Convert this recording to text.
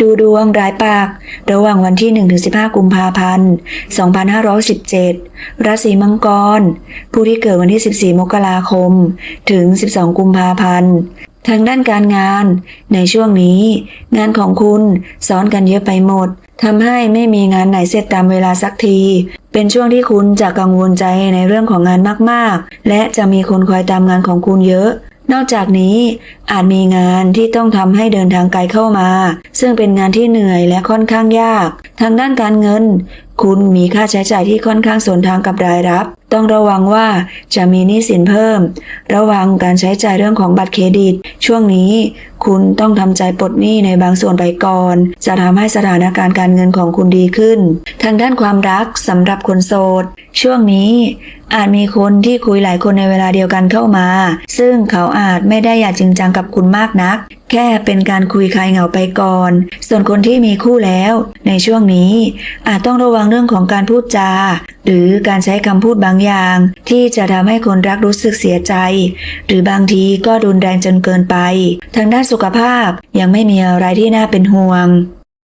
ดูดวงรายปาก ระหว่างวันที่ 1-15 กุมภาพันธ์ 2517 ราศีมังกร ผู้ที่เกิดวันที่ 14 มกราคม ถึง 12 กุมภาพันธ์ทางด้านการงาน ในช่วงนี้ งานของคุณซ้อนกันเยอะไปหมดทำให้ไม่มีงานไหนเสร็จตามเวลาสักที เป็นช่วงที่คุณจะกังวลใจในเรื่องของงานมาก ๆ และจะมีคนคอยตามงานของคุณเยอะ นอกจากนี้อาจมีงานที่ต้องทำให้เดินทางไกลเข้ามา ซึ่งเป็นงานที่เหนื่อยและค่อนข้างยาก ทางด้านการเงิน คุณมีค่าใช้จ่ายที่ค่อนข้างสวนทางกับรายรับ ต้องระวังว่าจะมีหนี้สินเพิ่ม ระวังการใช้จ่ายเรื่องของบัตรเครดิต ช่วงนี้คุณต้องทำใจปลดหนี้ในบางส่วนไปก่อน จะทำให้สถานการณ์การเงินของคุณดีขึ้น ทางด้านความรักสำหรับคนโสด ช่วงนี้อาจมีคนที่คุยหลายคนในเวลาเดียวกันเข้ามา ซึ่งเขาอาจไม่ได้อยากจริงจังกับคุณมากนัก แค่เป็นการคุยคลายเหงาไปก่อน ส่วนคนที่มีคู่แล้ว ในช่วงนี้อาจต้องระวังเรื่องของการพูดจา หรือการใช้คำพูดบางอย่าง ที่จะทำให้คนรักรู้สึกเสียใจ หรือบางทีก็รุนแรงจนเกินไป ทางด้านสุขภาพยังไม่มีอะไรที่น่าเป็นห่วง